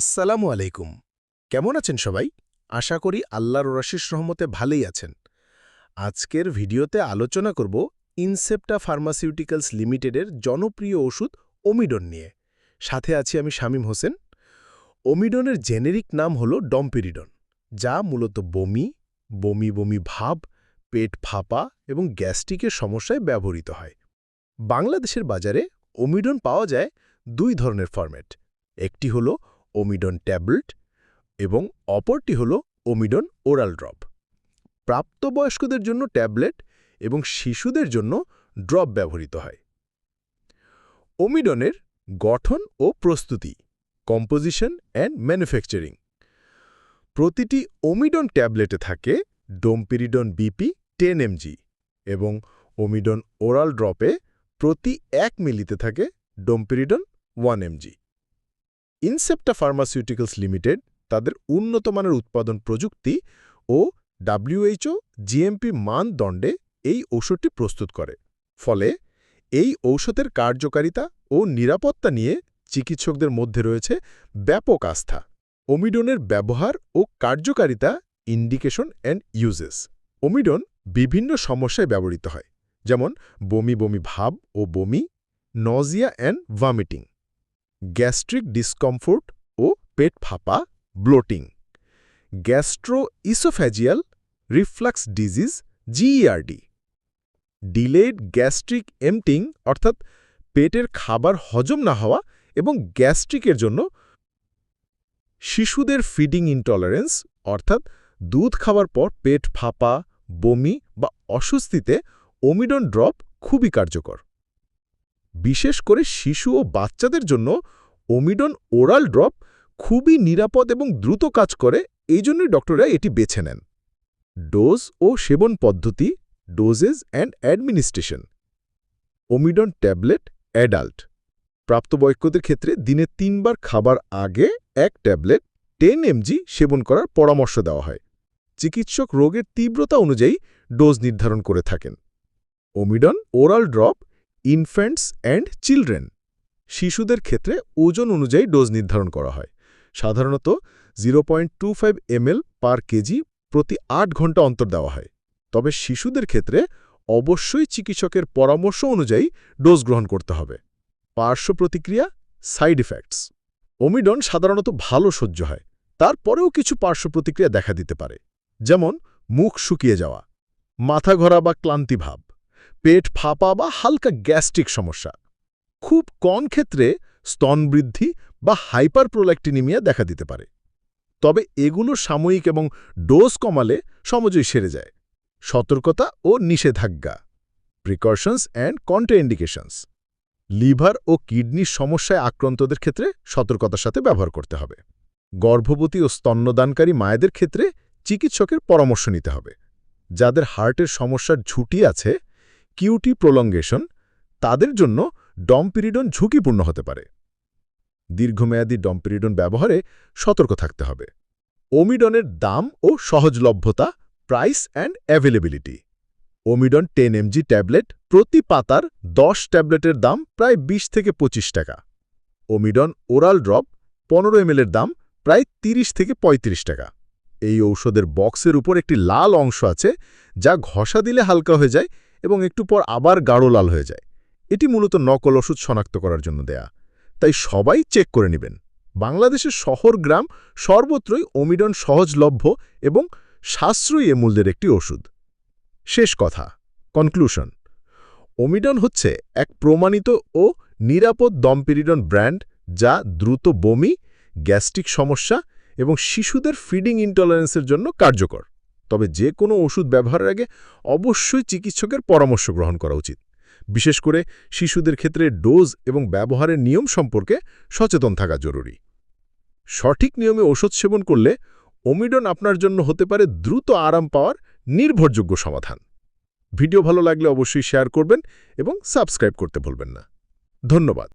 আসসালামু আলাইকুম। কেমন আছেন সবাই? আশা করি আল্লাহর রশিস রহমতে ভালোই আছেন। আজকের ভিডিওতে আলোচনা করব ইনসেপ্টা ফার্মাসিউটিক্যালস লিমিটেডের জনপ্রিয় ওষুধ ওমিডন নিয়ে। সাথে আছি আমি শামীম হোসেন। ওমিডনের জেনেরিক নাম হল ডম্পিরিডন, যা মূলত বমি বমি বমি ভাব, পেট ফাঁপা এবং গ্যাস্ট্রিকের সমস্যায় ব্যবহৃত হয়। বাংলাদেশের বাজারে ওমিডন পাওয়া যায় দুই ধরনের ফরম্যাট। একটি হল ওমিডন ট্যাবলেট এবং অপরটি হল ওমিডন ওরাল ড্রপ প্রাপ্তবয়স্কদের জন্য ট্যাবলেট এবং শিশুদের জন্য ড্রপ ব্যবহৃত হয়। ওমিডনের গঠন ও প্রস্তুতি কম্পোজিশন অ্যান্ড ম্যানুফ্যাকচারিং প্রতিটি ওমিডন ট্যাবলেটে থাকে ডোমপিরিডন বিপি টেন এমজি এবং ওমিডন ওরাল ড্রপে প্রতি এক মিলিতে থাকে domperidone one mg Incepta pharmaceuticals limited তাদের উন্নত মানের উৎপাদন প্রযুক্তি ও ডাব্লিউএইচও জিএমপি মানদণ্ডে এই ঔষধটি প্রস্তুত করে। ফলে এই ঔষধের কার্যকারিতা ও নিরাপত্তা নিয়ে চিকিৎসকদের মধ্যে রয়েছে ব্যাপক আস্থা। ওমিডনের ব্যবহার ও কার্যকারিতা ইন্ডিকেশন অ্যান্ড ইউজেস ওমিডন বিভিন্ন সমস্যায় ব্যবহৃত হয়, যেমন বমি বমি ভাব ও বমি nausea and vomiting gastric discomfort ও পেট ফাঁপা bloating. Gastro oesophageal reflux disease GERD delayed gastric emptying অর্থাৎ পেটের খাবার হজম না হওয়া এবং গ্যাস্ট্রিকের জন্য শিশুদের ফিডিং ইনটলারেন্স অর্থাৎ দুধ খাওয়ার পর পেট ফাঁপা, বমি বা অস্বস্তিতে ওমিডন ড্রপ খুবই কার্যকর। বিশেষ করে শিশু ও বাচ্চাদের জন্য ওমিডন ওরাল ড্রপ খুবই নিরাপদ এবং দ্রুত কাজ করে, এই জন্যই ডক্টররা এটি বেছে নেন। ডোজ ও সেবন পদ্ধতি, doses and administration. Omidon tablet, adult. প্রাপ্তবয়স্কদের ক্ষেত্রে দিনে তিনবার খাবার আগে এক ট্যাবলেট, টেন এমজি সেবন করার পরামর্শ দেওয়া হয়। চিকিৎসক রোগের তীব্রতা অনুযায়ী ডোজ নির্ধারণ করে থাকেন। Omidon oral drop infants and children শিশুদের ক্ষেত্রে ওজন অনুযায়ী ডোজ নির্ধারণ করা হয়। সাধারণত zero point two five ml per kg প্রতি আট ঘণ্টা অন্তর দেওয়া হয়। তবে শিশুদের ক্ষেত্রে অবশ্যই চিকিৎসকের পরামর্শ অনুযায়ী ডোজ গ্রহণ করতে হবে। পার্শ্ব প্রতিক্রিয়া সাইড ইফেক্টস ওমিডন সাধারণত ভালো সহ্য হয়। তারপরেও কিছু পার্শ্ব প্রতিক্রিয়া দেখা দিতে পারে। যেমন মুখ শুকিয়ে যাওয়া, মাথা ঘোরা বা ক্লান্তিভাব পেট ফাঁপা বা হালকা গ্যাস্ট্রিক সমস্যা। খুব কম ক্ষেত্রে স্তন বৃদ্ধি বা হাইপার প্রোল্যাক্টিনিমিয়া দেখা দিতে পারে। তবে এগুলো সাময়িক এবং ডোজ কমালে সমাজই সেরে যায়। সতর্কতা ও নিষেধাজ্ঞা প্রিকশনস অ্যান্ড কন্ট্রাইন্ডিকেশনস লিভার ও কিডনির সমস্যায় আক্রান্তদের ক্ষেত্রে সতর্কতার সাথে ব্যবহার করতে হবে। গর্ভবতী ও স্তন্যদানকারী মায়েদের ক্ষেত্রে চিকিৎসকের পরামর্শ নিতে হবে। যাদের হার্টের সমস্যার ঝুঁটি আছে কিউটি প্রলঙ্গেশন তাদের জন্য ডমপিরিডন ঝুঁকিপূর্ণ হতে পারে। দীর্ঘমেয়াদী ডমপিরিডন ব্যবহারে সতর্ক থাকতে হবে। ওমিডনের দাম ও সহজলভ্যতা, price and availability Omidon ten mg tablet প্রতি পাতার দশ ট্যাবলেটের দাম প্রায় ২০ থেকে ২৫ টাকা। ওমিডন ওরাল ড্রপ পনেরো এর দাম প্রায় ৩০ থেকে ৩৫ টাকা। এই ঔষধের বক্সের উপর একটি লাল অংশ আছে যা ঘষা দিলে হালকা হয়ে যায় এবং একটু পর আবার গাঢ় লাল হয়ে যায়। এটি মূলত নকল ওষুধ শনাক্ত করার জন্য দেয়া। তাই সবাই চেক করে নেবেন। বাংলাদেশের শহর গ্রাম সর্বত্রই ওমিডন সহজলভ্য এবং সাশ্রয়ী এ মূল্যের একটি ওষুধ। শেষ কথা, কনক্লুশন। ওমিডন হচ্ছে এক প্রমাণিত ও নিরাপদ দমপিরিডন ব্র্যান্ড যা দ্রুত বমি, গ্যাস্ট্রিক সমস্যা এবং শিশুদের ফিডিং ইনটলারেন্সের জন্য কার্যকর। তবে যে কোনো ওষুধ ব্যবহারের আগে অবশ্যই চিকিৎসকের পরামর্শ গ্রহণ করা উচিত। বিশেষ করে শিশুদের ক্ষেত্রে ডোজ এবং ব্যবহারের নিয়ম সম্পর্কে সচেতন থাকা জরুরি। সঠিক নিয়মে ওষুধ সেবন করলে ওমিডন আপনার জন্য হতে পারে দ্রুত আরাম পাওয়ার নির্ভরযোগ্য সমাধান। ভিডিও ভালো লাগলে অবশ্যই শেয়ার করবেন এবং সাবস্ক্রাইব করতে ভুলবেন না। ধন্যবাদ।